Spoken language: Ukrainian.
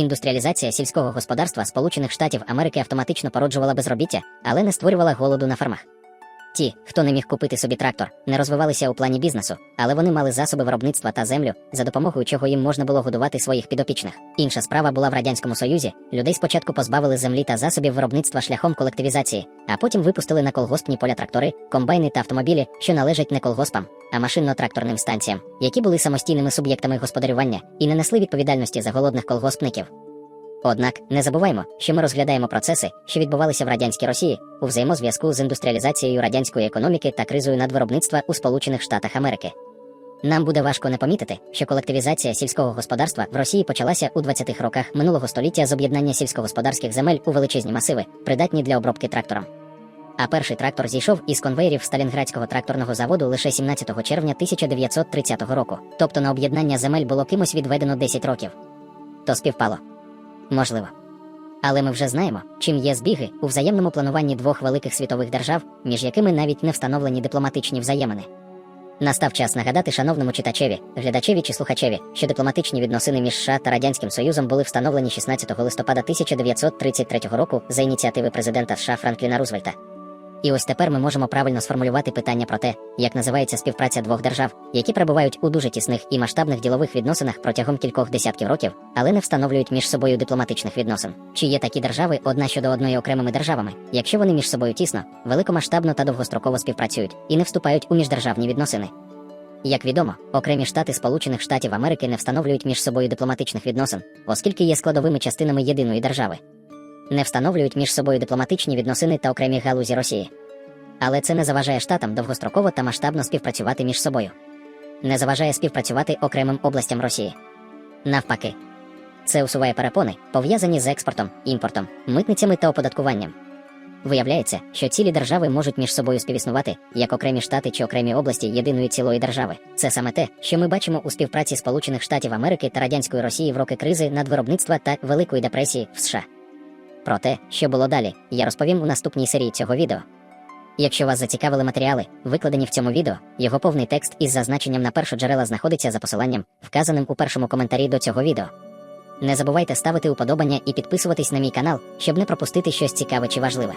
Індустріалізація сільського господарства Сполучених Штатів Америки автоматично породжувала безробіття, але не створювала голоду на фермах. Ті, хто не міг купити собі трактор, не розвивалися у плані бізнесу, але вони мали засоби виробництва та землю, за допомогою чого їм можна було годувати своїх підопічних. Інша справа була в радянському союзі. Людей спочатку позбавили землі та засобів виробництва шляхом колективізації, а потім випустили на колгоспні поля трактори, комбайни та автомобілі, що належать не колгоспам, а машинно-тракторним станціям, які були самостійними суб'єктами господарювання і не несли відповідальності за голодних колгоспників. Однак не забуваймо, що ми розглядаємо процеси, що відбувалися в радянській Росії у взаємозв'язку з індустріалізацією радянської економіки та кризою надвиробництва у Сполучених Штатах Америки. Нам буде важко не помітити, що колективізація сільського господарства в Росії почалася у 20-х роках минулого століття з об'єднання сільськогосподарських земель у величезні масиви, придатні для обробки трактором. А перший трактор зійшов із конвейерів Сталінградського тракторного заводу лише 17 червня 1930 року, тобто на об'єднання земель було кимось відведено 10 років. То співпало. Можливо. Але ми вже знаємо, чим є збіги у взаємному плануванні двох великих світових держав, між якими навіть не встановлені дипломатичні взаємини. Настав час нагадати шановному читачеві, глядачеві чи слухачеві, що дипломатичні відносини між США та Радянським Союзом були встановлені 16 листопада 1933 року за ініціативи президента США Франкліна Рузвельта. І ось тепер ми можемо правильно сформулювати питання про те, як називається співпраця двох держав, які перебувають у дуже тісних і масштабних ділових відносинах протягом кількох десятків років, але не встановлюють між собою дипломатичних відносин. Чи є такі держави одна щодо одної окремими державами, якщо вони між собою тісно, великомасштабно та довгостроково співпрацюють і не вступають у міждержавні відносини? Як відомо, окремі штати Сполучених Штатів Америки не встановлюють між собою дипломатичних відносин, оскільки є складовими частинами єдиної держави не встановлюють між собою дипломатичні відносини та окремі галузі Росії. Але це не заважає штатам довгостроково та масштабно співпрацювати між собою. Не заважає співпрацювати окремим областям Росії. Навпаки, це усуває перепони, пов'язані з експортом, імпортом, митницями та оподаткуванням. Виявляється, що цілі держави можуть між собою співіснувати, як окремі штати чи окремі області єдиної цілої держави. Це саме те, що ми бачимо у співпраці Сполучених Штатів Америки та радянської Росії в роки кризи надвиробництва та Великої депресії в США. Про те, що було далі, я розповім у наступній серії цього відео. Якщо вас зацікавили матеріали, викладені в цьому відео, його повний текст із зазначенням на першу джерела знаходиться за посиланням, вказаним у першому коментарі до цього відео. Не забувайте ставити уподобання і підписуватись на мій канал, щоб не пропустити щось цікаве чи важливе.